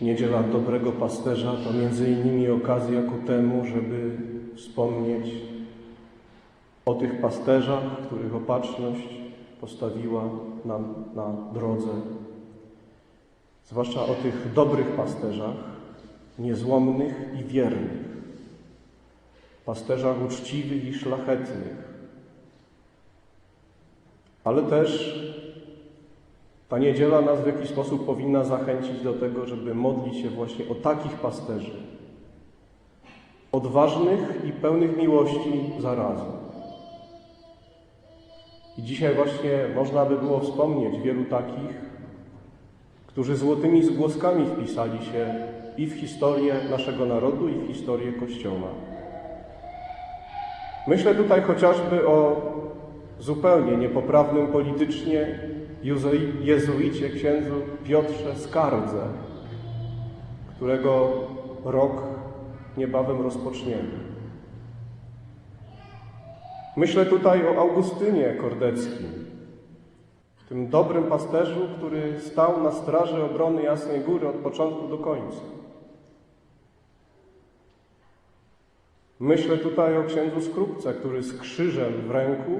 Niedziela Dobrego Pasterza to między innymi okazja ku temu, żeby wspomnieć o tych pasterzach, których opatrzność postawiła nam na drodze. Zwłaszcza o tych dobrych pasterzach, niezłomnych i wiernych. Pasterzach uczciwych i szlachetnych. Ale też ta niedziela nas w jakiś sposób powinna zachęcić do tego, żeby modlić się właśnie o takich pasterzy. Odważnych i pełnych miłości zarazem. I dzisiaj właśnie można by było wspomnieć wielu takich, którzy złotymi zgłoskami wpisali się i w historię naszego narodu, i w historię Kościoła. Myślę tutaj chociażby o zupełnie niepoprawnym politycznie jezuicie księdzu Piotrze Skardze, którego rok niebawem rozpoczniemy. Myślę tutaj o Augustynie Kordeckim, tym dobrym pasterzu, który stał na straży obrony Jasnej Góry od początku do końca. Myślę tutaj o księdzu Skrupce, który z krzyżem w ręku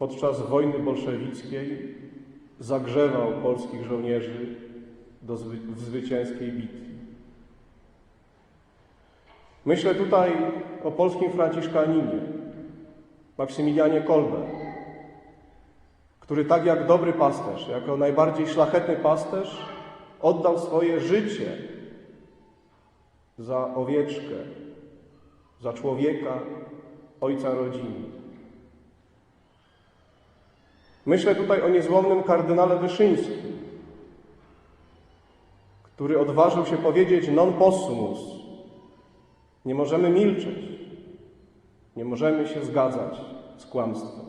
podczas wojny bolszewickiej zagrzewał polskich żołnierzy do zwy w zwycięskiej bitwie. Myślę tutaj o polskim franciszkaninie, Maksymilianie Kolbe, który tak jak dobry pasterz, jako najbardziej szlachetny pasterz, oddał swoje życie za owieczkę, za człowieka, ojca rodziny. Myślę tutaj o niezłomnym kardynale Wyszyńskim, który odważył się powiedzieć non possumus. Nie możemy milczeć. Nie możemy się zgadzać z kłamstwem.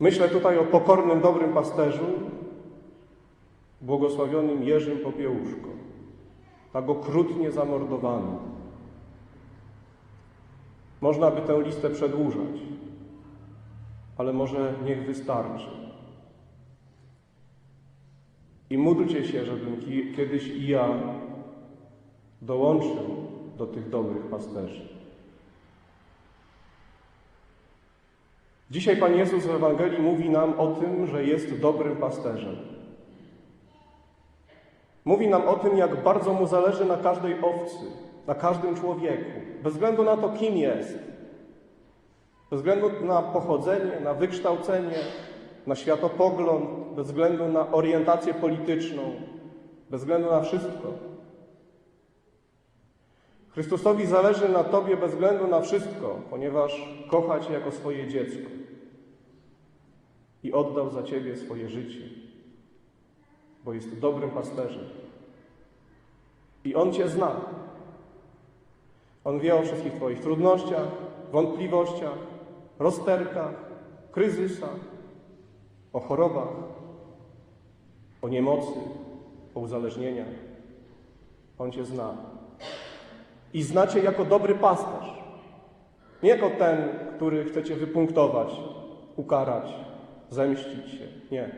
Myślę tutaj o pokornym, dobrym pasterzu, błogosławionym Jerzym Popiełuszko, tak okrutnie zamordowanym. Można by tę listę przedłużać, ale może niech wystarczy. I módlcie się, żebym ki- kiedyś i ja dołączył do tych dobrych pasterzy. Dzisiaj Pan Jezus w Ewangelii mówi nam o tym, że jest dobrym pasterzem. Mówi nam o tym, jak bardzo mu zależy na każdej owcy, na każdym człowieku, bez względu na to, kim jest, bez względu na pochodzenie, na wykształcenie, na światopogląd, bez względu na orientację polityczną, bez względu na wszystko. Chrystusowi zależy na Tobie bez względu na wszystko, ponieważ kocha Cię jako swoje dziecko i oddał za Ciebie swoje życie, bo jest dobrym pasterzem. I On Cię zna. On wie o wszystkich Twoich trudnościach, wątpliwościach, rozterkach, kryzysach, o chorobach, o niemocy, o uzależnieniach. On Cię zna. I znacie jako dobry pasterz. Nie jako ten, który chce Cię wypunktować, ukarać, zemścić się. Nie.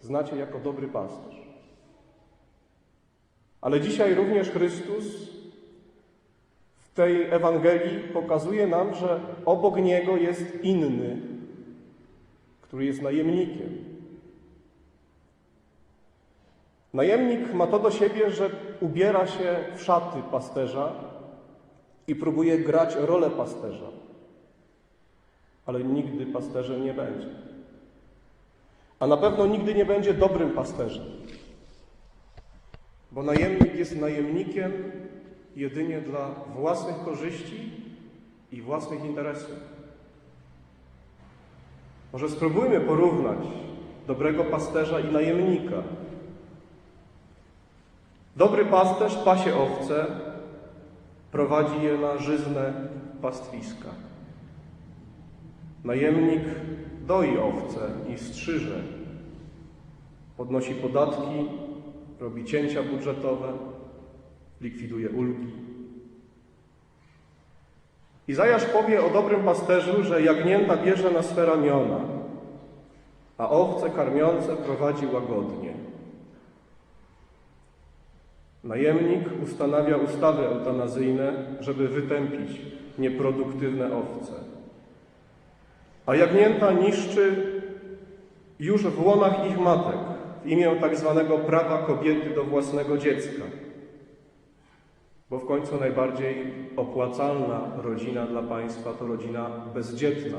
Znacie jako dobry pasterz. Ale dzisiaj również Chrystus tej Ewangelii pokazuje nam, że obok Niego jest inny, który jest najemnikiem. Najemnik ma to do siebie, że ubiera się w szaty pasterza i próbuje grać rolę pasterza, ale nigdy pasterzem nie będzie. A na pewno nigdy nie będzie dobrym pasterzem, bo najemnik jest najemnikiem jedynie dla własnych korzyści i własnych interesów. Może spróbujmy porównać dobrego pasterza i najemnika. Dobry pasterz pasie owce, prowadzi je na żyzne pastwiska. Najemnik doi owce i strzyże, podnosi podatki, robi cięcia budżetowe, likwiduje ulgi. Izajasz powie o dobrym pasterzu, że jagnięta bierze na swe ramiona, a owce karmiące prowadzi łagodnie. Najemnik ustanawia ustawy eutanazyjne, żeby wytępić nieproduktywne owce. A jagnięta niszczy już w łonach ich matek w imię tak zwanego prawa kobiety do własnego dziecka. Bo w końcu najbardziej opłacalna rodzina dla państwa to rodzina bezdzietna,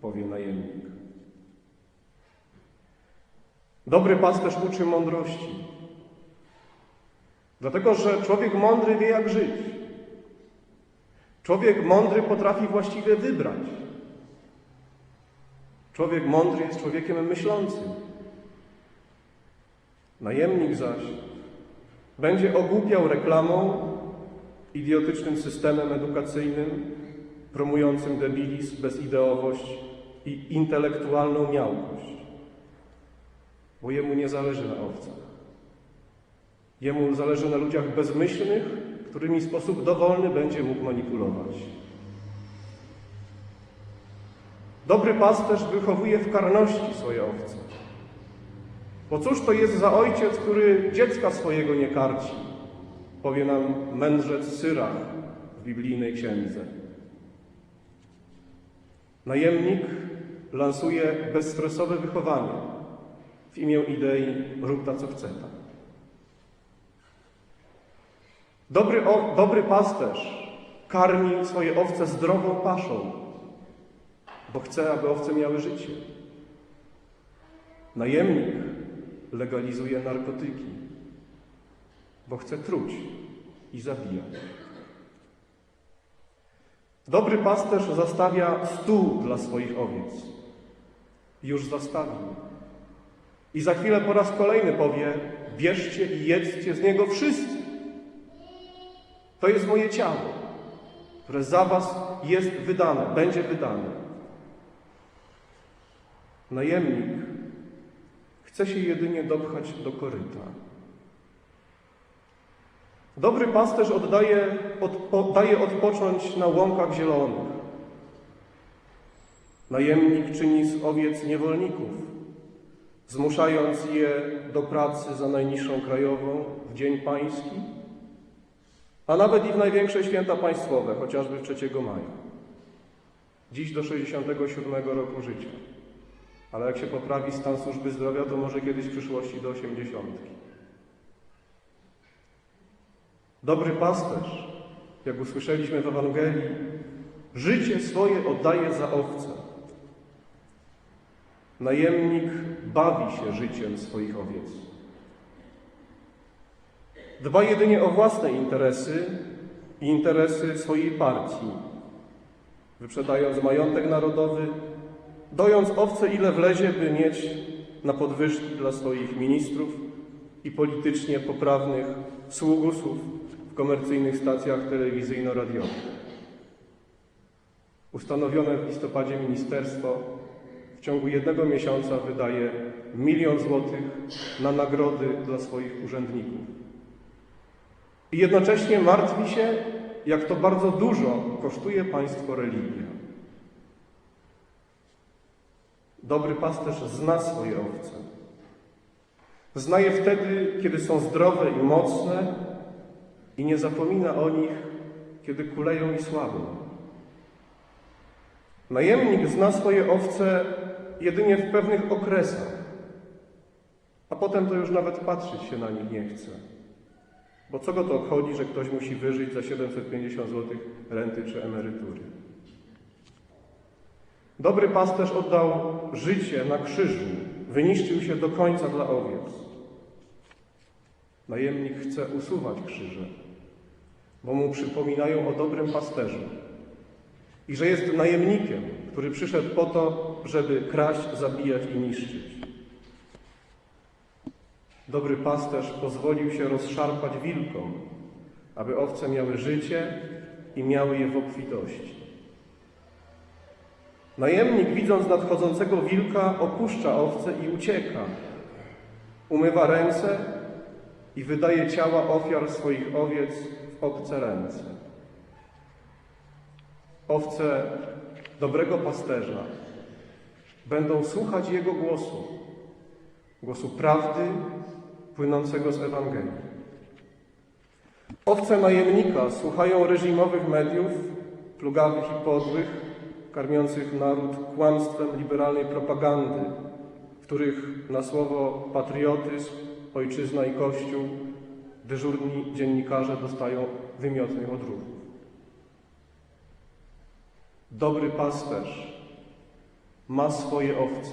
powie najemnik. Dobry pasterz uczy mądrości. Dlatego, że człowiek mądry wie, jak żyć. Człowiek mądry potrafi właściwie wybrać. Człowiek mądry jest człowiekiem myślącym. Najemnik zaś będzie ogłupiał reklamą, idiotycznym systemem edukacyjnym, promującym debilizm, bezideowość i intelektualną miałkość. Bo jemu nie zależy na owcach. Jemu zależy na ludziach bezmyślnych, którymi w sposób dowolny będzie mógł manipulować. Dobry pasterz wychowuje w karności swoje owce. Bo cóż to jest za ojciec, który dziecka swojego nie karci? Powie nam mędrzec Syrach w biblijnej księdze. Najemnik lansuje bezstresowe wychowanie w imię idei rób ta co chce. Dobry, o, dobry pasterz karmi swoje owce zdrową paszą, bo chce, aby owce miały życie. Najemnik legalizuje narkotyki, bo chce truć i zabijać. Dobry pasterz zastawia stół dla swoich owiec. Już zastawił. I za chwilę po raz kolejny powie: Bierzcie i jedzcie z niego wszyscy. To jest moje ciało, które za was jest wydane, będzie wydane. Najemnik chce się jedynie dopchać do koryta. Dobry pasterz oddaje, odpo, daje odpocząć na łąkach zielonych. Najemnik czyni z owiec niewolników, zmuszając je do pracy za najniższą krajową w Dzień Pański, a nawet i w największe święta państwowe, chociażby 3 maja. Dziś do 67 roku życia. Ale jak się poprawi stan służby zdrowia, to może kiedyś w przyszłości do 80. Dobry pasterz, jak usłyszeliśmy w Ewangelii, życie swoje oddaje za owce. Najemnik bawi się życiem swoich owiec. Dba jedynie o własne interesy i interesy swojej partii, wyprzedając majątek narodowy, dojąc owce ile wlezie, by mieć na podwyżki dla swoich ministrów i politycznie poprawnych sługusów w komercyjnych stacjach telewizyjno-radiowych. Ustanowione w listopadzie ministerstwo w ciągu jednego miesiąca wydaje milion złotych na nagrody dla swoich urzędników. I jednocześnie martwi się, jak to bardzo dużo kosztuje państwo religia. Dobry pasterz zna swoje owce. Zna je wtedy, kiedy są zdrowe i mocne i nie zapomina o nich, kiedy kuleją i słabną. Najemnik zna swoje owce jedynie w pewnych okresach, a potem to już nawet patrzeć się na nich nie chce. Bo co go to obchodzi, że ktoś musi wyżyć za 750 zł renty czy emerytury? Dobry pasterz oddał życie na krzyżu, wyniszczył się do końca dla owiec. Najemnik chce usuwać krzyże, bo mu przypominają o dobrym pasterzu i że jest najemnikiem, który przyszedł po to, żeby kraść, zabijać i niszczyć. Dobry pasterz pozwolił się rozszarpać wilkom, aby owce miały życie i miały je w obfitości. Najemnik, widząc nadchodzącego wilka, opuszcza owce i ucieka. Umywa ręce i wydaje ciała ofiar swoich owiec w obce ręce. Owce dobrego pasterza będą słuchać Jego głosu, głosu prawdy płynącego z Ewangelii. Owce najemnika słuchają reżimowych mediów, plugawych i podłych, karmiących naród kłamstwem liberalnej propagandy, w których na słowo patriotyzm, ojczyzna i kościół dyżurni dziennikarze dostają wymiotnych odruchów. Dobry pasterz ma swoje owce,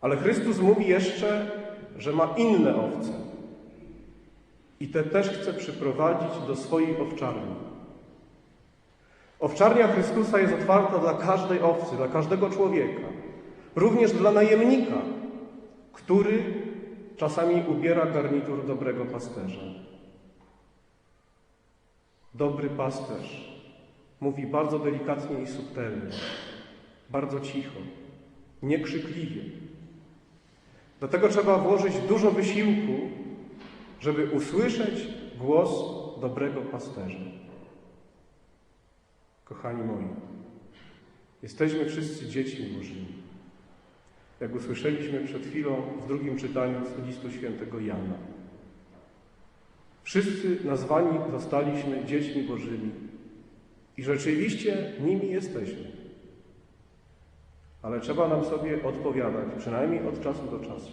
ale Chrystus mówi jeszcze, że ma inne owce i te też chce przyprowadzić do swojej owczarni. Owczarnia Chrystusa jest otwarta dla każdej owcy, dla każdego człowieka, również dla najemnika, który czasami ubiera garnitur dobrego pasterza. Dobry pasterz mówi bardzo delikatnie i subtelnie, bardzo cicho, niekrzykliwie. Do tego trzeba włożyć dużo wysiłku, żeby usłyszeć głos dobrego pasterza. Kochani moi, jesteśmy wszyscy dziećmi Bożymi. Jak usłyszeliśmy przed chwilą w drugim czytaniu z listu świętego Jana. Wszyscy nazwani zostaliśmy dziećmi Bożymi i rzeczywiście nimi jesteśmy. Ale trzeba nam sobie odpowiadać, przynajmniej od czasu do czasu.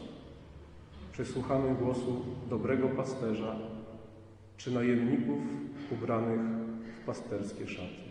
Czy słuchamy głosu dobrego pasterza, czy najemników ubranych w pasterskie szaty?